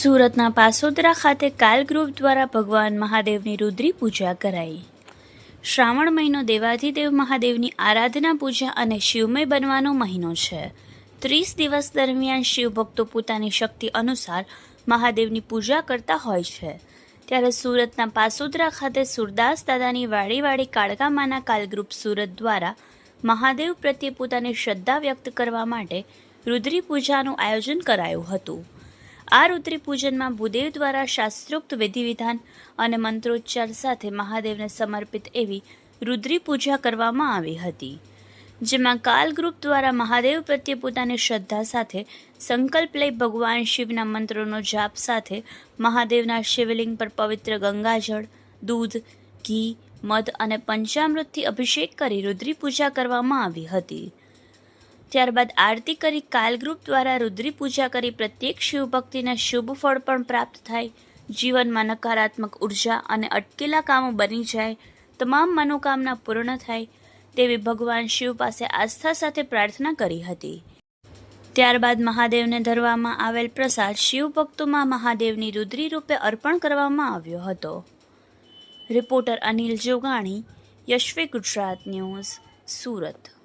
સુરતના પાસોદરા ખાતે કાલ દ્વારા ભગવાન મહાદેવની રુદ્રી પૂજા કરાઈ. શ્રાવણ મહિનો દેવાધિદેવ મહાદેવની આરાધના પૂજા અને શિવમય બનવાનો મહિનો છે. ત્રીસ દિવસ દરમિયાન શિવભક્તો પોતાની શક્તિ અનુસાર મહાદેવની પૂજા કરતા હોય છે. ત્યારે સુરતના પાસોદરા ખાતે સુરદાસ દાદાની વાડીવાળી વાડી કાળકામાના કાલગ્રુપ સુરત દ્વારા મહાદેવ પ્રત્યે પોતાની શ્રદ્ધા વ્યક્ત કરવા માટે રુદ્રી પૂજાનું આયોજન કરાયું હતું. આ રુદ્રી પૂજનમાં ભૂદેવ દ્વારા શાસ્ત્રોક્ત વિધિવિધાન અને મંત્રોચ્ચાર સાથે મહાદેવને સમર્પિત એવી રુદ્રી પૂજા કરવામાં આવી હતી, જેમાં કાલ ગ્રુપ દ્વારા મહાદેવ પ્રત્યે પોતાની શ્રદ્ધા સાથે સંકલ્પ લઈ ભગવાન શિવના મંત્રોનો જાપ સાથે મહાદેવના શિવલિંગ પર પવિત્ર ગંગાજળ, દૂધ, ઘી, મધ અને પંચામૃતથી અભિષેક કરી રુદ્રી પૂજા કરવામાં આવી હતી. ત્યારબાદ આરતી કરી કાલ ગ્રુપ દ્વારા રુદ્રી પૂજા કરી પ્રત્યેક શિવભક્તિના શુભ ફળ પણ પ્રાપ્ત થાય. જીવનમાં નકારાત્મક ઊર્જા અને અટકેલા કામો બની જાય. તમામ મનોકામના પૂર્ણ થાય. તેવી ભગવાન શિવ પાસે આસ્થા સાથે પ્રાર્થના કરી હતી. ત્યારબાદ મહાદેવને ધરવામાં આવેલ પ્રસાદ શિવ ભક્તોમાં મહાદેવની રુદ્રી રૂપે અર્પણ કરવામાં આવ્યો હતો. Reporter Anil Jogani Yashvi Gujarat news, Surat.